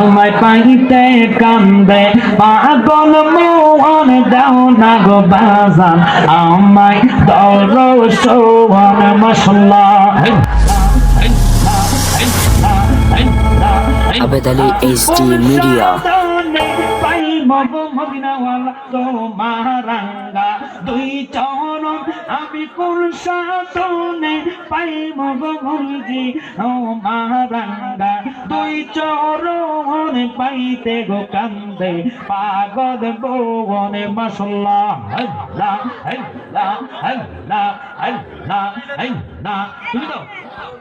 তোমায় পাইতে কান্দে, পাগল মোহন দাও না গো বাজান, আমায় দর সোয়ান মশলা। আবেদ আলী এইচডি মিডিয়া নব মদিনাওয়ালা তোমারাঙ্গা। দুই চরণ আমি কোন সাতনে পাই মগ মুরগি তোমারাঙ্গা। দুই চরণ পাইতে গো কান্দে পাগল বৌনে মশলা হল্লা হল্লা হল্লা হল্লা হল্লা। তুমি তো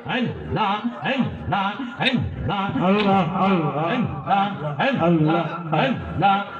হল্লা হল্লা হল্লা হল্লা হল্লা হল্লা হল্লা।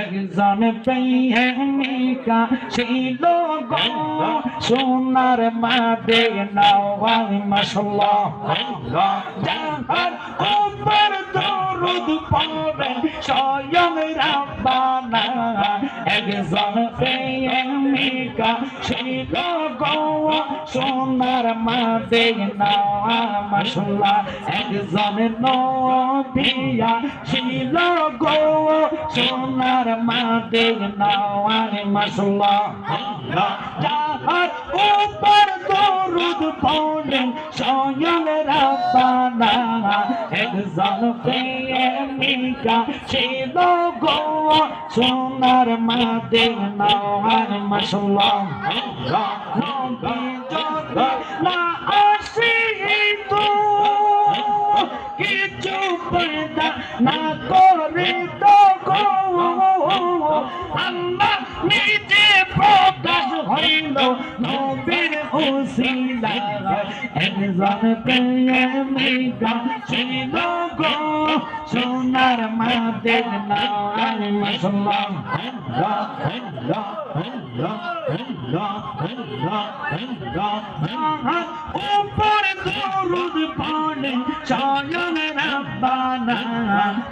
একজন প্রেমিকা ছিল সোনার মাদে নওয়াল মশলা যাহার উপর দরুদ পড়ে, স্বয়ং রাব্বানা। একজন প্রেমিকা ছিল সোনার মাদে নওয়াল মশলা একজন নদিয়া ছিল গো। সোনার মাদে নওয়াল মশলা। যাহার উপর দরুদ পড়ে, স্বয়ং রাব্বানা। একজন প্রেমিকা ছিল গো, সোনার মাদে নওয়াল মশলা। যত না একজন প্রেমিকা ছিল গো সোনার মাদের নাম মুসলমান উপর দরুদ পড়ে স্বয়ং বানা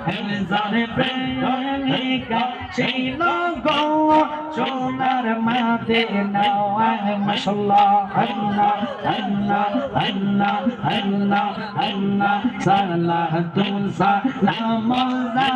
হেলজারে প্রেমিকা সেই লোক সোনার মাতে মাশাল্লাহ আল্লাহ আল্লাহ আল্লাহ আল্লাহ আল্লাহ সালাহ তুসা নামাজ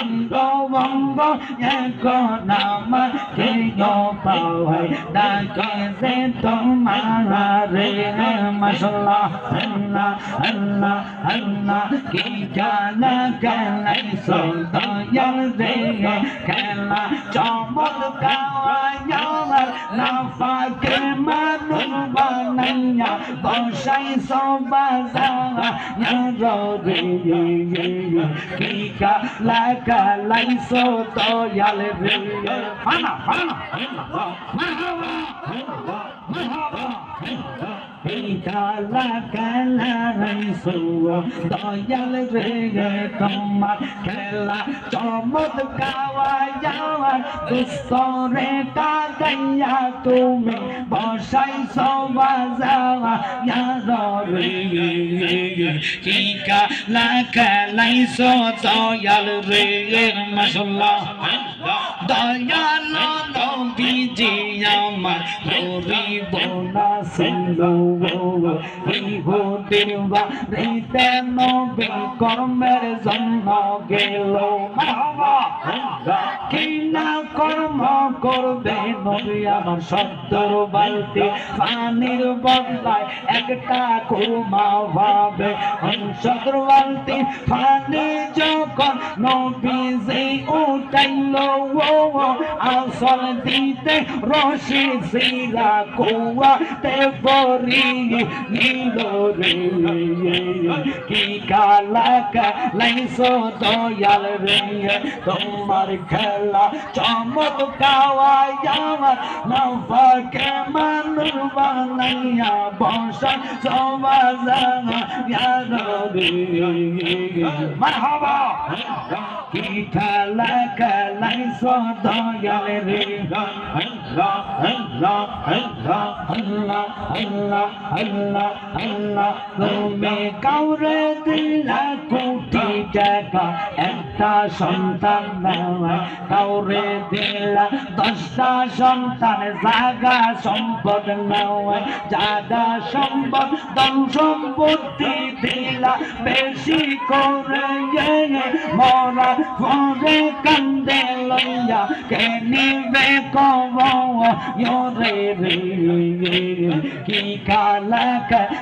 văn có vong có nhà có nào mà thế nhỏ bảo hay đã có dễ to mà là rê mà sala Allah Allah Allah khi cha nó ca lại sồn to nhân dễ ca là cho mất cao nhau là làm phải kê mà đúng ba nâng nhà còn say so ba ra nhớ rồi. Vì vì vì khi cả lại গালাইছো Dayal রে হানা হানা হানা হানা হানা হানা কালা কালা দয়াল রে তোমার খেলা চমৎ গাওয়া যাওয়া দুস্ত রে কাগাইয়া তুমি বসাই সবা যাওয়া কি কালা কালাইসো দয়াল রে মশলা দয়াল নবীজি আমার গরিব না সিলো ইহুদির বাড়িতে নবী কর্মের জন্য গেল। কিনা কর্ম করবে নবী আমার সত্তর বালতি? পানির বদলায় একটা কুমা ভাবে। সত্তর বালতি যখন নবী যে উঠাইল আসল দিতে রশি সিরা কুয়াতে পরি নীলরে কি কালাকা লাইস দয়াল রে, তোমার খেলা চমক কাওয়াই আমার নবাকে মানুষ বানাইয়া বসা সমাজ মারহাবা। কি কালাকা লাইস দয়াল রে। Allah Allah Allah Allah Allah, Allah, Allah. Tumhe kaur dil la kuti jaga. একটা সন্তান কাউরে দিলা। দশটা সন্তান জাগা সম্পদ নেওয়া, জাগা সম্পদ, ধন সম্পত্তি দিলা। বেশি করে মরা পরে কান্দে লইয়া, কে নিবে কব রে রে, কি কালা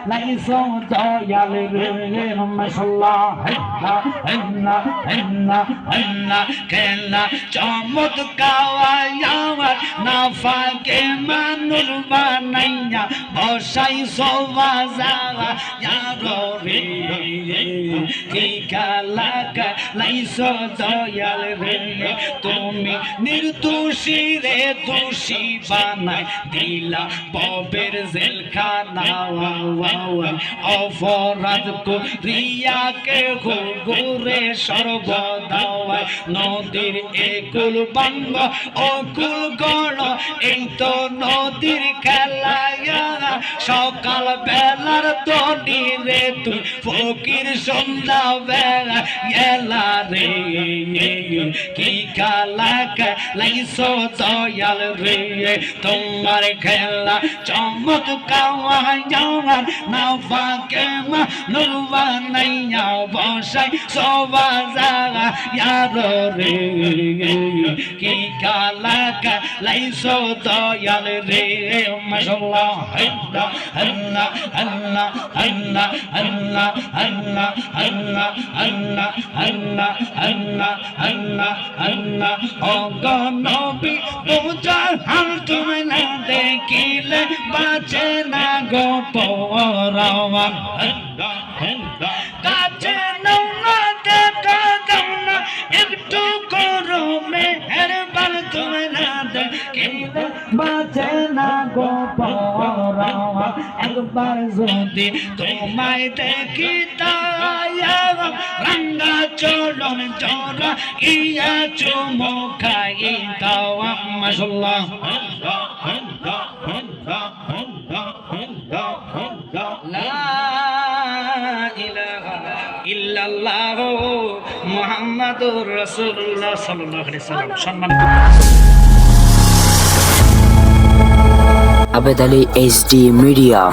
লাইসো দয়াল রে মশলা হেল্লা হেল্লা হেল্লা হেল্লা খেলা চমক কাওয়াই আমার না ফাকে মানুষ বানাইয়া, বসাই সবা যাওয়া ইয়ারো রে কি কালা লাইসো দয়াল রে, তুমি নির্দোষী রে দোষী বানাই দিলা ববের জেলখানা। অপরাধ করিয়া কে ঘুরে সর্বদাওয়ায় নদীর একুল বাঙ্গ, অকুল গড় এই তো নদীর খেলায়া সকাল বেলার তনি তুই ফকির সন্ধ্যা বেলা এলা রে। কি কালা লাইসো দয়াল রে। তোমার খেলা চমক কাওয়া যাওয়ার না ফাকে মা নুরবা নাইয়া বসাই সবা জাগা ইয়ার রে। কি কালা লাইসো দয়াল রে। মাশাল্লাহ আল্লাহ আল্লাহ আল্লাহ আল্লাহ Allah Allah Allah Allah Allah Allah Allah Ogo nobi pujar hal তুমি না দেখিলে বাঁচে না গো পরাওয়া কাছে একবার যদি তোমায় দেখি রঙ্গা চলন চল ইয়া চুমো খাই। দাওয়া মাসাল্লাহ ইল্লাল্লাহ মুহাম্মাদুর রাসূলুল্লাহ মিডিয়া।